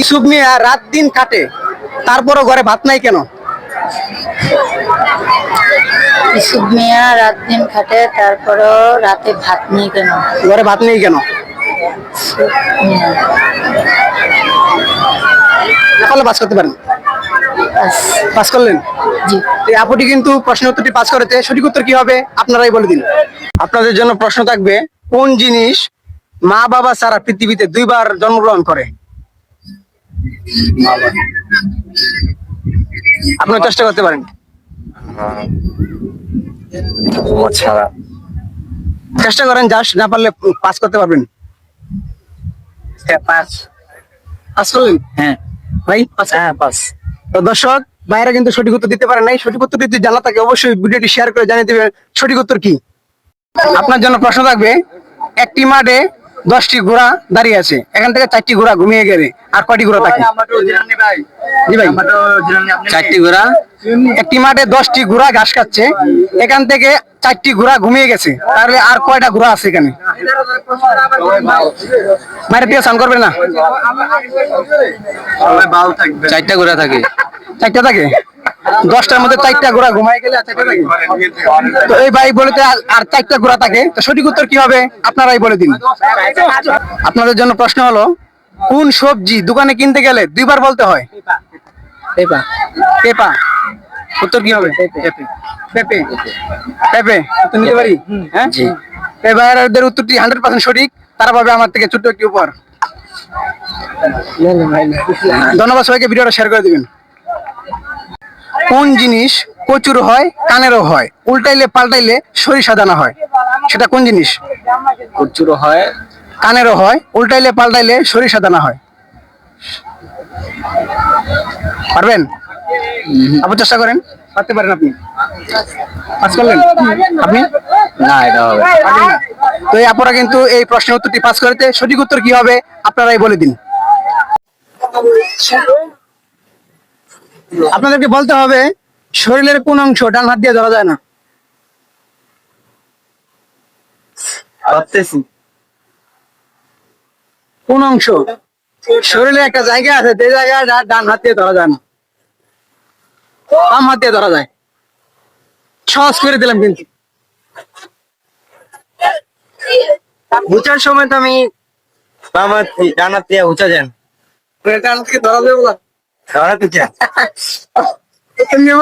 ইসুফ মিয়া রাত দিন কাটে তারপরও ঘরে ভাত নাই কেন? ইসুফ মিয়া রাত দিন খাটে তারপরও রাতে ভাত নেই কেন? ঘরে ভাত নেই কেন? করতে পারেন? পাস। করলেন? আপুটি কিন্তু প্রশ্ন উত্তরটি পাস করেছে সঠিক উত্তর কি হবে? আপনারাই বলে দিন। আপনাদের জন্য প্রশ্ন থাকবে কোন জিনিস মা বাবা ছাড়া পৃথিবীতে দুইবার জন্মগ্রহণ করে? আপনার চেষ্টা করতে পারেন। ছাড়া। চেষ্টা করেন জাস্ট না পারলে পাস করতে পারবেন। পাস। পাস করলেন? হ্যাঁ। ভাই পাস? হ্যাঁ পাস। তো দর্শক বাইরে কিন্তু সঠিক উত্তর দিতে পারে নাই। সঠিক উত্তর যদি জানা থাকে অবশ্যই ভিডিওটি শেয়ার করে জানিয়ে দেবেন। সঠিক উত্তর কি? আপনার জন্য প্রশ্ন থাকবে একটি মাঠে দশটি ঘোড়া দাঁড়িয়ে আছে। এখান থেকে চারটি ঘোড়া ঘুমিয়ে গেলে। আর কয়টি ঘোড়া থাকে? জি ভাই। চারটি ঘোড়া। একটি মাঠে দশটি ঘোড়া ঘাস খাচ্ছে। এখান থেকে চারটি ঘোড়া ঘুমিয়ে গেছে। তাহলে আর কয়টা ঘোড়া আছে এখানে? মায়ের থেকে স্নান করবে না? চারটা ঘোড়া থাকে। চারটা থাকে? দশটার মধ্যে চারটা ঘোড়া ঘুমাই গেলে তো এই ভাই বলেতে আর- আর চারটা ঘোড়া থাকে। তো সঠিক উত্তর কি হবে? আপনারাই বলে দিন। আপনাদের জন্য প্রশ্ন হলো কোন সবজি দোকানে কিনতে গেলে দুইবার বলতে হয়? পেপা। পেপা। উত্তর কি হবে? পেপে। পেপে। পেপে। উত্তর নিতে পারি? হ্যাঁ? এই ভাইয়ারদের উত্তরটি হান্ড্রেড পার্সেন্ট সঠিক। তারা পাবে আমার থেকে ছোট্ট একটি উপহার। ধন্যবাদ সবাইকে ভিডিওটা শেয়ার করে দিবেন। কোন জিনিস কচুর হয় কানেরও হয়? উল্টাইলে পাল্টাইলে সরিষা দানা হয়। সেটা কোন জিনিস? প্রচুর হয়। কানেরও হয় উল্টাইলে পাল্টাইলে সরিষা দানা হয়। পারবেন? আপনি চেষ্টা করেন। পারতে পারেন আপনি। পাস করলেন? আপনি? না এটা হবে। পারবেন না। তো এই আপুরা কিন্তু এই প্রশ্নের উত্তরটি পাস করতে সঠিক উত্তর কি হবে আপনারাই বলে দিন। আপনাদেরকে বলতে হবে শরীরের কোন অংশ ডান হাত দিয়ে ধরা যায় না। ভাবতেছি। কোন অংশ? শরীরে একটা জায়গা আছে যে জায়গায় ডান হাত দিয়ে ধরা যায় না। বাম হাত দিয়ে ধরা যায়। সহজ করে দিলাম কিন্তু। উচার সময় তো আমি বাম হাত ডান হাত দিয়ে উচা যান ডান থেকে ধরা যাবে ধরা তো প্রথম নেব।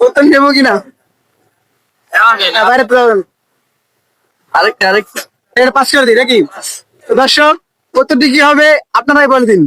প্রথম নেব কিনা? তো যাবেন। আরেকটা আরেকটা। এটা পাস করে দিই নাকি? দর্শক উত্তরটি কি হবে? আপনারাই বলে দিন।